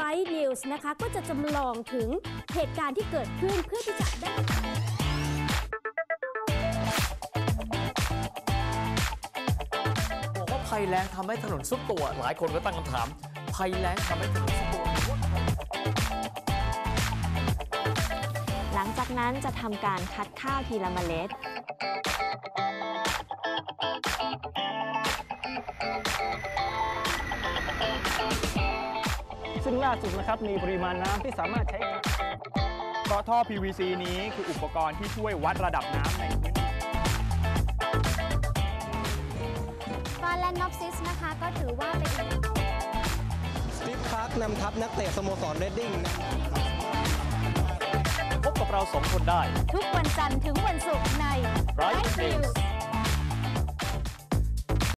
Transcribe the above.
Right News นะคะ ก็จะจำลองถึงเหตุการณ์ที่เกิดขึ้นเพื่อที่จะได้บอกว่าภัยแล้งทำให้ถนนซุดตัว หลายคนก็ตั้งคำถามภัยแล้งทำให้ถนนซุดตัว หลังจากนั้นจะทำการคัดข้าวทีละเมล็ด ซึ่งล่าสุดนะครับมีปริมาณน้ำที่สามารถใช้งานเพราะท่อ PVC นี้คืออุปกรณ์ที่ช่วยวัดระดับน้ำในพื้นที่ฟาแลนนอปซิสนะคะก็ถือว่าเป็นสตีฟคลาร์กนำทัพนักเตะสโมสรเรดดิ้งพบกับเราสองคนได้ ทุกวันจันทร์ถึงวันศุกร์ใน Right News